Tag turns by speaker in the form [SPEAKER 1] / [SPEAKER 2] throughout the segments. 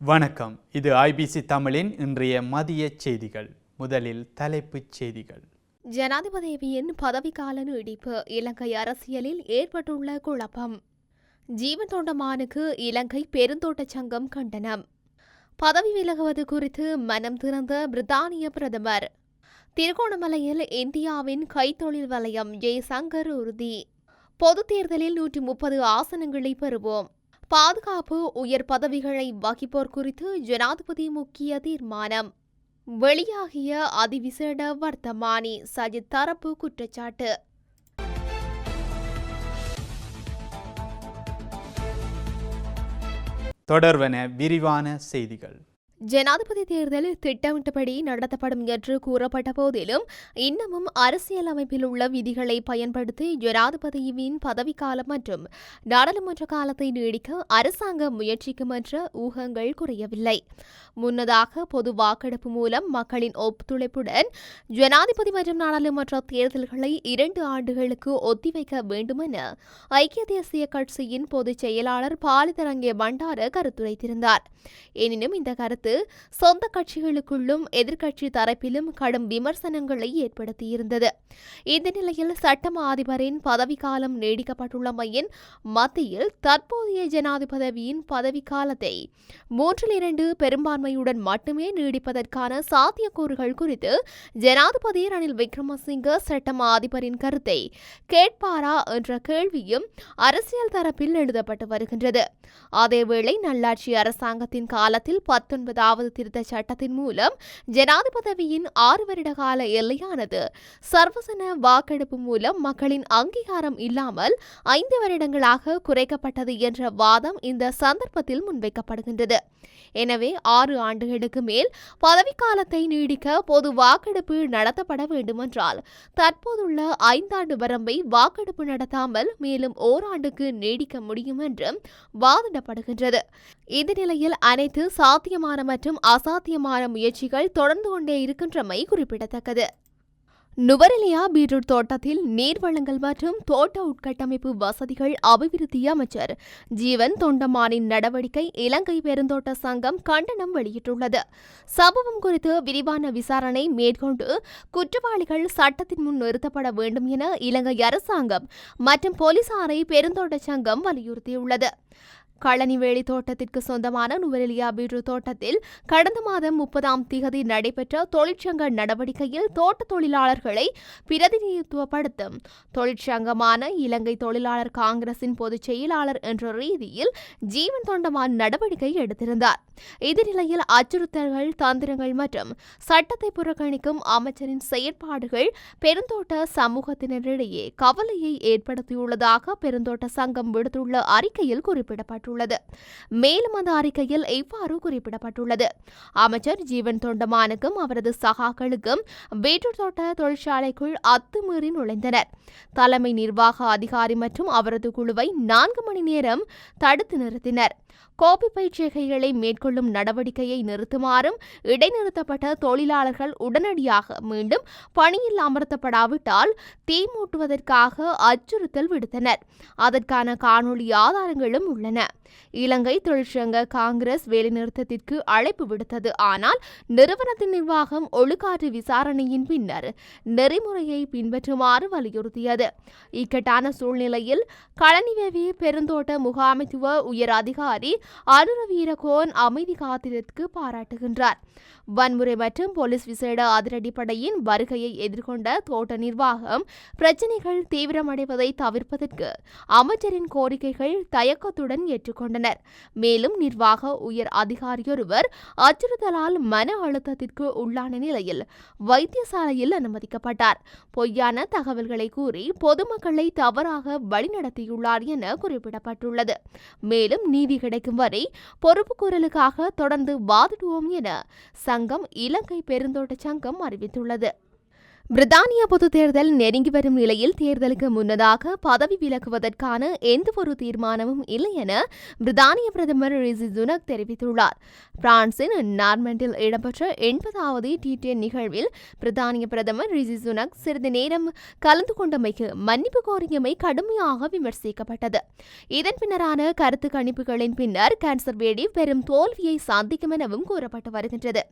[SPEAKER 1] வணக்கம். இது ஐபிசி தமிழின் இன்றைய மதிய செய்திகள். முதலில் தலைப்புச் செய்திகள்.
[SPEAKER 2] ஜனாதிபதியின் பதவிக்கால நீடிப்பு இலங்கை அரசியலில் ஏற்பட்டுள்ள குழப்பம். ஜீவன் தொண்டமானுக்கு இலங்கை பெருந்தோட்டச் சங்கம் கண்டனம். பதவி விலகுவது குறித்து மனம் திறந்த பிரித்தானிய பிரதமர். திருகோணமலையில் இந்தியாவின் கைத்தொழில் வலயம் ஜெய்சங்கர் உறுதி. பொதுத் தேர்தலில் நூற்றி முப்பது ஆசனங்களை பெறுவோம். பாதுகாப்பு உயர் பதவிகளை வகிப்போர் குறித்து ஜனாதிபதி முக்கிய தீர்மானம். வெளியாகிய அதிவிசேட வர்த்தமானி சஜித் தரப்பு குற்றச்சாட்டு.
[SPEAKER 1] தொடர்வன விரிவான செய்திகள்.
[SPEAKER 2] ஜனாதிபதி தேர்தல் திட்டமிட்டபடி நடத்தப்படும் என்று கூறப்பட்ட போதிலும் இன்னமும் அரசியல் அமைப்பில் உள்ள விதிகளை பயன்படுத்தி ஜனாதிபதியின் பதவிக்காலம் மற்றும் நாடாளுமன்ற காலத்தை நீடிக்க அரசாங்கம் முயற்சிக்கும் என்ற ஊகங்கள் குறையவில்லை. முன்னதாக பொது வாக்கெடுப்பு மூலம் மக்களின் ஒத்துழைப்புடன் ஜனாதிபதி மற்றும் நாடாளுமன்ற தேர்தல்களை இரண்டு ஆண்டுகளுக்கு ஒத்திவைக்க வேண்டுமென ஐக்கிய தேசிய கட்சியின் பொதுச் செயலாளர் பாலிதரங்கே பண்டார கருத்துரைத்திருந்தார். எனினும் இந்த கருத்து குறித்து சொந்த கட்சிகளுக்குள்ளும் எதிர்க்கட்சி தரப்பிலும் கடும் விமர்சனங்களை ஏற்படுத்தியிருந்தது. இந்த நிலையில் சட்டமா அதிபரின் பதவிக்காலம் நீடிக்கப்பட்டுள்ளமையின் மத்தியில் தற்போதைய ஜனாதிபதியின் பதவிக்காலத்தை மூன்றில் இரண்டு பெரும்பான்மையுடன் மட்டுமே நீடிப்பதற்கான சாத்தியக்கூறுகள் குறித்து ஜனாதிபதி ரணில் விக்ரமசிங்க சட்டமா அதிபரின் கருத்தை கேட்பாரா என்ற கேள்வியும் அரசியல் தரப்பில் எழுதப்பட்டு வருகின்றது. அதேவேளை நல்லாட்சி அரசாங்கத்தின் காலத்தில் பத்தொன்பது பத்தொன்பதாவது திருத்த சட்டத்தின் மூலம் ஜனாதிபதியின் ஆறு வருட கால எல்லையானது. சர்வசன வாக்கெடுப்பு மூலம் மக்களின் அங்கீகாரம் இல்லாமல் ஐந்து வருடங்களாக குறைக்கப்பட்டது என்ற வாதம் இந்த சந்தர்ப்பத்தில் முன்வைக்கப்படுகின்றது. எனவே ஆறு ஆண்டுகளுக்கு மேல் பதவிக்காலத்தை நீடிக்க பொது வாக்கெடுப்பு நடத்தப்பட வேண்டுமென்றால் தற்போதுள்ள ஐந்தாண்டு வரம்பை வாக்கெடுப்பு நடத்தாமல் மேலும் ஓராண்டுக்கு நீடிக்க முடியும் என்றும் வாதிடப்படுகின்றது. இந்த நிலையில் அனைத்து சாத்தியமான மற்றும் அசாத்தியமான முயற்சிகள் தொடர்ந்து கொண்டே இருக்கின்றமை குறிப்பிடத்தக்கது. நுவரெலியா பீட்ரூட் தோட்டத்தில் நீர்வளங்கள் மற்றும் தோட்ட உட்கட்டமைப்பு வசதிகள் அபிவிருத்தி அமைச்சர் ஜீவன் தொண்டமானின் நடவடிக்கை இலங்கை பெருந்தோட்ட சங்கம் கண்டனம் வெளியிட்டுள்ளது. சம்பவம் குறித்து விரிவான விசாரணை மேற்கொண்டு குற்றவாளிகள் சட்டத்தின் முன் நிறுத்தப்பட வேண்டும் என இலங்கை அரசாங்கம் மற்றும் போலீசாரை பெருந்தோட்ட சங்கம் வலியுறுத்தியுள்ளது. களனிவேலி தோட்டத்திற்கு சொந்தமான நுவரெலியா பீட்ரூட் தோட்டத்தில் கடந்த மாதம் முப்பதாம் திகதி நடைபெற்ற தொழிற்சங்க நடவடிக்கையில் தோட்ட தொழிலாளர்களை பிரதிநிதித்துவப்படுத்தும். தொழிற்சங்கமான இலங்கை தொழிலாளர் காங்கிரசின் பொதுச் செயலாளர் என்ற ரீதியில் ஜீவன் தொண்டமான் நடவடிக்கை எடுத்திருந்தார். இந்த அச்சுறுத்தல்கள் தந்திரங்கள் மற்றும் சட்டத்தை புறக்கணிக்கும் அமைச்சரின் செயற்பாடுகள் பெருந்தோட்ட சமூகத்தினரிடையே கவலையை ஏற்படுத்தியுள்ளதாக பெருந்தோட்ட சங்கம் விடுத்துள்ள அறிக்கையில் குறிப்பிடப்பட்டுள்ளது. மேலும் அந்த அறிக்கையில் இவ்வாறு குறிப்பிடப்பட்டுள்ளது. அமைச்சர் ஜீவன் தொண்டமானுக்கும் அவரது சகாக்களுக்கும் பீட்ரூட் தோட்ட தொழிற்சாலைக்குள் அத்துமீறி நுழைந்தனர். தலைமை நிர்வாக அதிகாரி மற்றும் அவரது குழுவை நான்கு மணி நேரம் தடுத்து நிறுத்தினர். கோப்பி பயிற்சிகைகளை மேற்கொள்ளும் நடவடிக்கையை நிறுத்துமாறும் இடைநிறுத்தப்பட்ட தொழிலாளர்கள் உடனடியாக மீண்டும் பணியில் அமர்த்தப்படாவிட்டால் தீ மூட்டுவதற்காக அச்சுறுத்தல் விடுத்தனர். அதற்கான காணொளி ஆதாரங்களும் உள்ளன. இலங்கை தொழிற்சங்க காங்கிரஸ் வேலைநிறுத்தத்திற்கு அழைப்பு விடுத்தது. ஆனால் நிறுவனத்தின் நிர்வாகம் ஒழுக்காற்று விசாரணையின் பின்னர் நெறிமுறையை பின்பற்றுமாறு வலியுறுத்தியது. இக்கட்டான சூழ்நிலையில் களனிவேவி பெருந்தோட்ட முகாமைத்துவ உயர் அதிகாரி அனுர வீரகோன் அமைதி காத்திரத்துக்கு பாராட்டுகின்றார். வன்முறை மற்றும் போலீஸ் விசேட அதிரடிப்படையின் வருகையை எதிர்கொண்ட தோட்ட நிர்வாகம் பிரச்சினைகள் தீவிரமடைவதை தவிர்ப்பதற்கு அமைச்சரின் கோரிக்கைகள் தயக்கத்துடன் ஏற்றுக்கொண்டனர். மேலும் நிர்வாக உயர் அதிகாரியொருவர் அச்சுறுத்தலால் மன அழுத்தத்திற்கு உள்ளான நிலையில் வைத்தியசாலையில் அனுமதிக்கப்பட்டார். பொய்யான தகவல்களை கூறி பொதுமக்களை தவறாக வழிநடத்தியுள்ளார் என குறிப்பிடப்பட்டுள்ளது. மேலும் நீதி கிடைக்கும் வரை பொறுப்புக்கூறலுக்காக தொடர்ந்து வாதிடுவோம் என சங்கம் இலங்கை பெருந்தோட்ட சங்கம் அறிவித்துள்ளது. பிரித்தானிய பொது தேர்தல் நெருங்கி வரும் நிலையில் தேர்தலுக்கு முன்னதாக பதவி விலகுவதற்கான எந்தவொரு தீர்மானமும் இல்லை என பிரித்தானிய பிரதமர் ரிசி சுனக் தெரிவித்துள்ளார். பிரான்சின் நார்மண்டில் இடம்பெற்ற எண்பதாவது டி டென் நிகழ்வில் பிரித்தானிய பிரதமர் ரிசி சுனக் சிறிது நேரம் கலந்து கொண்டமைக்கு மன்னிப்பு கோரியமை கடுமையாக விமர்சிக்கப்பட்டது. இதன் பின்னரான கருத்து கணிப்புகளின் பின்னர் கன்சர்வேட்டிவ் பெரும் தோல்வியை சந்திக்கும் எனவும் கூறப்பட்டு வருகின்றது.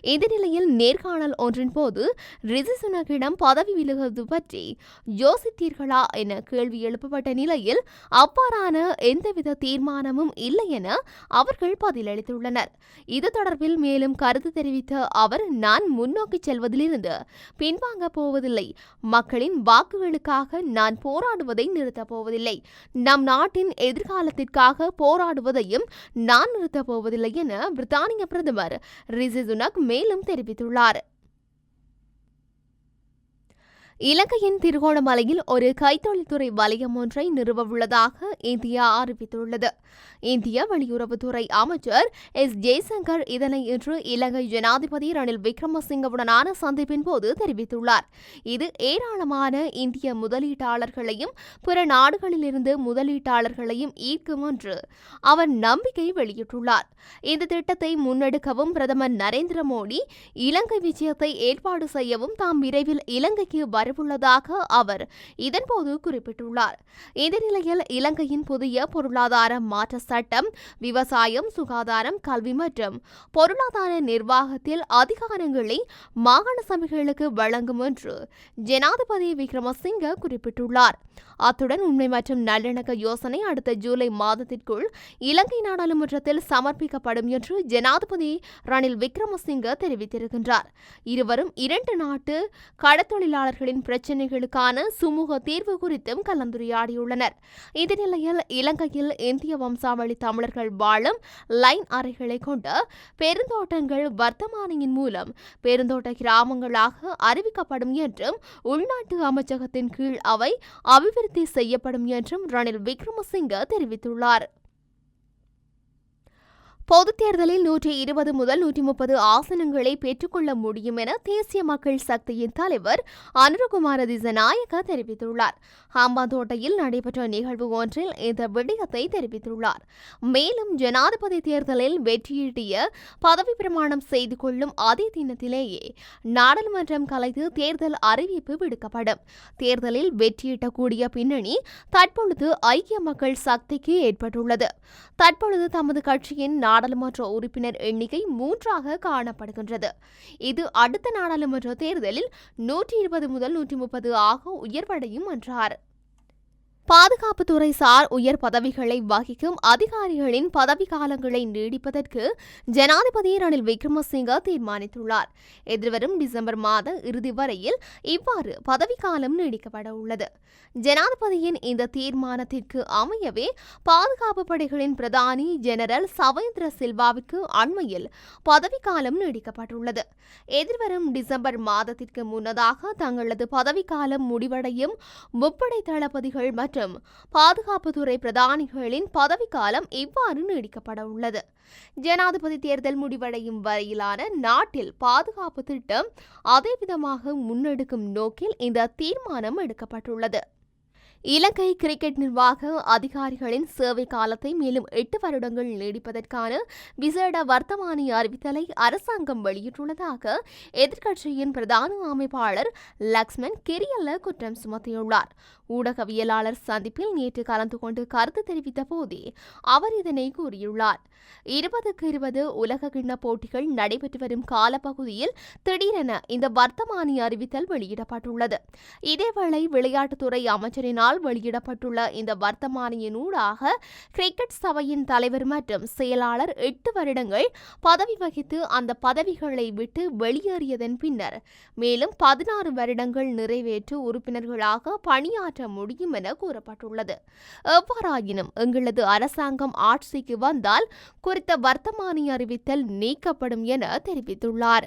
[SPEAKER 2] இந்த நிலையில் நேர்காணல் ஒன்றின் போது ரிஷி சுனக்கிடம் பதவி விலகுவது பற்றி யோசித்தீர்களா என கேள்வி எழுப்பப்பட்ட நிலையில் அவ்வாறான எந்தவித தீர்மானமும் இல்லை என அவர்கள் பதிலளித்துள்ளனர். இது தொடர்பில் மேலும் கருத்து தெரிவித்த அவர் நான் முன்னோக்கி செல்வதிலிருந்து பின்வாங்க போவதில்லை. மக்களின் வாக்குகளுக்காக நான் போராடுவதை நிறுத்தப் போவதில்லை. நம் நாட்டின் எதிர்காலத்திற்காக போராடுவதையும் நான் நிறுத்தப் போவதில்லை என பிரித்தானிய பிரதமர் ரிசிசுனக் மேலும் தெரிவித்துள்ளார். இலங்கையின் திருகோணமலையில் ஒரு கைத்தொழில்துறை வலயம் ஒன்றை நிறுவவுள்ளதாக இந்தியா அறிவித்துள்ளது. இந்திய வெளியுறவுத்துறை அமைச்சர் எஸ். ஜெய்சங்கர் இதனை இன்று இலங்கை ஜனாதிபதி ரணில் விக்ரமசிங்கவுடனான சந்திப்பின் போது தெரிவித்துள்ளார். இது ஏராளமான இந்திய முதலீட்டாளர்களையும் பிற நாடுகளிலிருந்து முதலீட்டாளர்களையும் ஈர்க்கும் என்று அவர் நம்பிக்கை வெளியிட்டுள்ளார். இந்த திட்டத்தை முன்னெடுக்கவும் பிரதமர் நரேந்திர மோடி இலங்கை விஜயத்தை ஏற்பாடு செய்யவும் தாம் விரைவில் இலங்கைக்கு வரவுள்ளதாக அவர் இதன்போது குறிப்பிட்டுள்ளார். இந்த நிலையில் இலங்கையின் புதிய பொருளாதார மாற்ற சட்டம் விவசாயம் சுகாதாரம் கல்வி மற்றும் பொருளாதார நிர்வாகத்தில் அதிகாரங்களை மாகாண சபைகளுக்கு வழங்கும் என்று ஜனாதிபதி விக்ரமசிங்க குறிப்பிட்டுள்ளார். அத்துடன் உண்மை மற்றும் நல்லிணக்க யோசனை அடுத்த ஜூலை மாதத்திற்குள் இலங்கை நாடாளுமன்றத்தில் சமர்ப்பிக்கப்படும் என்று ஜனாதிபதி ரணில் விக்ரமசிங்க தெரிவித்திருக்கின்றார். இருவரும் இரண்டு நாட்டு கடத்தொழிலாளர்களின் பிரச்சினைகளுக்கான சுமூக தீர்வு குறித்தும் கலந்துரையாடியுள்ளனர். இந்த நிலையில் இலங்கையில் இந்திய வம்சாவளி தமிழர்கள் வாழும் லைன் அறைகளை கொண்ட பெருந்தோட்டங்கள் வர்த்தமானியின் மூலம் பெருந்தோட்ட கிராமங்களாக அறிவிக்கப்படும் என்றும் உள்நாட்டு அமைச்சகத்தின் கீழ் அவை அபிவிருத்தி செய்யப்படும் என்றும் ரணில் விக்ரமசிங்க தெரிவித்துள்ளார். பொதுத் தேர்தலில் நூற்றி இருபது முதல் நூற்றி முப்பது ஆசனங்களை பெற்றுக்கொள்ள முடியும் என தேசிய மக்கள் சக்தியின் தலைவர் அனுரகுமார திசநாயக்க தெரிவித்துள்ளார். ஹம்பாந்தோட்டையில் நடைபெற்ற நிகழ்வு ஒன்றில் இந்த விடயத்தை தெரிவித்துள்ளார். மேலும் ஜனாதிபதி தேர்தலில் வெற்றியீட்டிய பதவி பிரமாணம் செய்து கொள்ளும் அதே தினத்திலேயே நாடாளுமன்றம் கலைத்து தேர்தல் அறிவிப்பு விடுக்கப்படும். தேர்தலில் வெற்றியிட்டக்கூடிய பின்னணி தற்பொழுது ஐக்கிய மக்கள் சக்திக்கு ஏற்பட்டுள்ளது. தற்பொழுது தமது கட்சியின் நாடாளுமன்ற உறுப்பினர் எண்ணிக்கை மூன்றாக காணப்படுகின்றது. இது அடுத்த நாடாளுமன்ற தேர்தலில் நூற்றி இருபது முதல் நூற்றி முப்பது ஆக உயர்வடையும் என்றார். பாதுகாப்புத்துறை சார் உயர் பதவிகளை வகிக்கும் அதிகாரிகளின் பதவி காலங்களை நீடிப்பதற்கு ஜனாதிபதி ரணில் விக்ரமசிங்க தீர்மானித்துள்ளார். எதிர்வரும் டிசம்பர் மாத இறுதி வரையில் இவ்வாறு பதவிக்காலம் நீடிக்கப்பட உள்ளது. ஜனாதிபதியின் இந்த தீர்மானத்திற்கு அமையவே பாதுகாப்பு படைகளின் பிரதானி ஜெனரல் சவேந்திர சில்வாவுக்கு அண்மையில் பதவிக்காலம் நீடிக்கப்பட்டுள்ளது. எதிர்வரும் டிசம்பர் மாதத்திற்கு முன்னதாக தங்களது பதவிக்காலம் முடிவடையும் முப்படை தளபதிகள் மற்றும் பாதுகாப்புத்துறை பிரதானிகளின் பதவிக்காலம் இவ்வாறு நீடிக்கப்பட உள்ளது. ஜனாதிபதி தேர்தல் முடிவடையும் வரையிலான நாட்டில் பாதுகாப்பு திட்டம் அதேவிதமாக முன்னெடுக்கும் நோக்கில் இந்த தீர்மானம் எடுக்கப்பட்டுள்ளது. இலங்கை கிரிக்கெட் நிர்வாக அதிகாரிகளின் சேவை காலத்தை மேலும் எட்டு வருடங்கள் நீடிப்பதற்கான விசேட வர்த்தமானி அறிவித்தலை அரசாங்கம் வெளியிட்டுள்ளதாக எதிர்க்கட்சியின் பிரதான அமைப்பாளர் லக்ஷ்மன் கெரியல்ல குற்றம் சுமத்தியுள்ளார். ஊடகவியலாளர் சந்திப்பில் நேற்று கலந்து கொண்டு கருத்து தெரிவித்த போதே அவர் இதனை கூறியுள்ளார். இருபதுக்கு இருபது உலக கிண்ண போட்டிகள் நடைபெற்று வரும் காலப்பகுதியில் திடீரென இந்த வர்த்தமானி அறிவித்தல் வெளியிடப்பட்டுள்ளது. இதேவேளை விளையாட்டுத்துறை அமைச்சரினால் வெளியிடப்பட்டுள்ள இந்த வர்த்தமானியின் ஊடாக கிரிக்கெட் சபையின் தலைவர் மற்றும் செயலாளர் எட்டு வருடங்கள் பதவி வகித்து அந்த பதவிகளை விட்டு வெளியேறியதன் பின்னர் மேலும் பதினாறு வருடங்கள் நிறைவேற்று உறுப்பினர்களாக பணியாற்ற முடியும் என கூறப்பட்டுள்ளது. எவ்வாறாயினும் எங்களது அரசாங்கம் ஆட்சிக்கு வந்தால் குறித்த வர்த்தமானி அறிவித்தல் நீக்கப்படும் என தெரிவித்துள்ளார்.